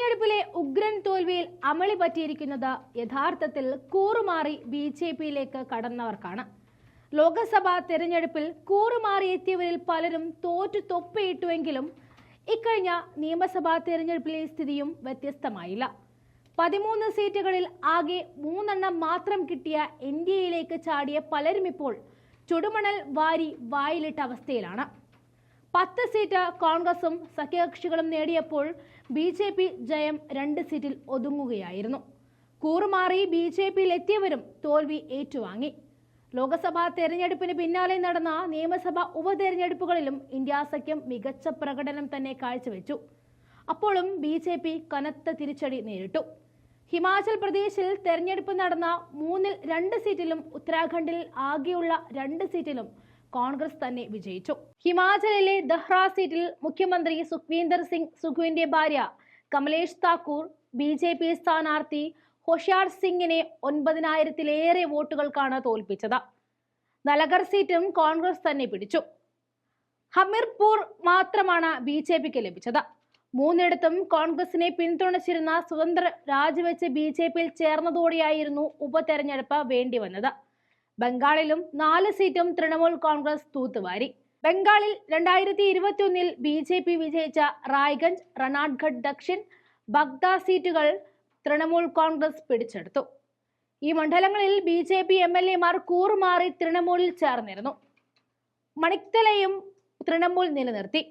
തെരഞ്ഞെടുപ്പിലെ ഉഗ്രൻ തോൽവിയിൽ അമളി പറ്റിയിരിക്കുന്നത് യഥാർത്ഥത്തിൽ കൂറുമാറി ബി ജെ പിയിലേക്ക് കടന്നവർക്കാണ്. ലോക്സഭാ തെരഞ്ഞെടുപ്പിൽ കൂറുമാറി എത്തിയവരിൽ പലരും തോറ്റു തൊപ്പയിട്ടുവെങ്കിലും ഇക്കഴിഞ്ഞ നിയമസഭാ തെരഞ്ഞെടുപ്പിലെ സ്ഥിതിയും വ്യത്യസ്തമായില്ല. പതിമൂന്ന് സീറ്റുകളിൽ ആകെ മൂന്നെണ്ണം മാത്രം കിട്ടിയ എൻ ഡി എയിലേക്ക് ചാടിയ പലരും ഇപ്പോൾ ചുടുമണൽ വാരി വായിലിട്ട അവസ്ഥയിലാണ്. പത്ത് സീറ്റ് കോൺഗ്രസും സഖ്യകക്ഷികളും നേടിയപ്പോൾ ബി ജെ പി ജയം രണ്ട് സീറ്റിൽ ഒതുങ്ങുകയായിരുന്നു. കൂറുമാറി ബി ജെ പിയിൽ എത്തിയവരും തോൽവി ഏറ്റുവാങ്ങി. ലോക്സഭാ തെരഞ്ഞെടുപ്പിന് പിന്നാലെ നടന്ന നിയമസഭാ ഉപതെരഞ്ഞെടുപ്പുകളിലും ഇന്ത്യ സഖ്യം മികച്ച പ്രകടനം തന്നെ കാഴ്ചവെച്ചു. അപ്പോഴും ബി ജെ പി കനത്ത തിരിച്ചടി നേരിട്ടു. ഹിമാചൽ പ്രദേശിൽ തെരഞ്ഞെടുപ്പ് നടന്ന മൂന്നിൽ രണ്ട് സീറ്റിലും ഉത്തരാഖണ്ഡിൽ ആകെയുള്ള രണ്ട് സീറ്റിലും കോൺഗ്രസ് തന്നെ വിജയിച്ചു. ഹിമാചലിലെ ദഹ്റ സീറ്റിൽ മുഖ്യമന്ത്രി സുഖ്വീന്ദർ സിംഗ് സുഖുവിന്റെ ഭാര്യ Kamlesh Thakur B J P സ്ഥാനാർത്ഥി ഹൊഷ്യാർ സിംഗിനെ ഒൻപതിനായിരത്തിലേറെ വോട്ടുകൾക്കാണ് തോൽപ്പിച്ചത്. നലഗർ സീറ്റും കോൺഗ്രസ് തന്നെ പിടിച്ചു. ഹമീർപൂർ മാത്രമാണ് ബി ജെ പിക്ക് ലഭിച്ചത്. മൂന്നിടത്തും കോൺഗ്രസിനെ പിന്തുണച്ചിരുന്ന സ്വതന്ത്ര രാജിവെച്ച് ബി ജെ പിയിൽ ചേർന്നതോടെയായിരുന്നു ഉപതെരഞ്ഞെടുപ്പ് വേണ്ടിവന്നത്. ബംഗാളിലും നാല് സീറ്റും തൃണമൂൽ കോൺഗ്രസ് തൂത്തുവാരി. ബംഗാളിൽ രണ്ടായിരത്തി ഇരുപത്തിയൊന്നിൽ ബി ജെ പി വിജയിച്ച റായ്ഗഞ്ച് റണാഡ്ഗഡ് ദക്ഷിൺ ബഗ്ദ സീറ്റുകൾ തൃണമൂൽ കോൺഗ്രസ് പിടിച്ചെടുത്തു. ഈ മണ്ഡലങ്ങളിൽ B J P M L എമാർ കൂറുമാറി തൃണമൂലിൽ ചേർന്നിരുന്നു. മണിക്തലയും തൃണമൂൽ നിലനിർത്തി.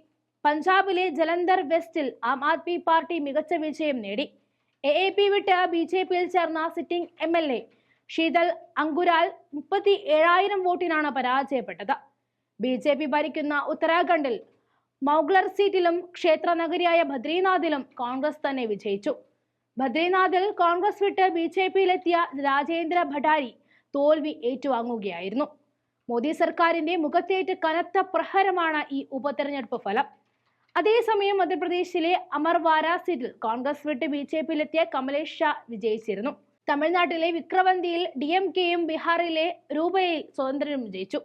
പഞ്ചാബിലെ ജലന്ധർ വെസ്റ്റിൽ ആം ആദ്മി പാർട്ടി മികച്ച വിജയം നേടി. എ എ പി വിട്ട് ബി ജെ പിയിൽ ചേർന്ന sitting M L A Sheetal Angural മുപ്പത്തി ഏഴായിരം വോട്ടിനാണ് പരാജയപ്പെട്ടത്. ബി ജെ പി ഭരിക്കുന്ന ഉത്തരാഖണ്ഡിൽ മൗഗ്ലർ സീറ്റിലും ക്ഷേത്ര നഗരിയായ ബദ്രീനാഥിലും കോൺഗ്രസ് തന്നെ വിജയിച്ചു. ബദ്രീനാഥിൽ കോൺഗ്രസ് വിട്ട് ബി ജെ പിയിലെത്തിയ രാജേന്ദ്ര ഭട്ടാരി തോൽവി ഏറ്റുവാങ്ങുകയായിരുന്നു. മോദി സർക്കാരിന്റെ മുഖത്തേറ്റ് കനത്ത പ്രഹരമാണ് ഈ ഉപതെരഞ്ഞെടുപ്പ് ഫലം. അതേസമയം മധ്യപ്രദേശിലെ അമർവാര സീറ്റിൽ കോൺഗ്രസ് വിട്ട് ബി ജെ പിയിലെത്തിയ കമലേഷ് ഷാ വിജയിച്ചിരുന്നു. തമിഴ്നാട്ടിലെ വിക്രവന്തിയിൽ ഡി എം കെയും ബീഹാറിലെ രൂപയിൽ സ്വതന്ത്രനും വിജയിച്ചു.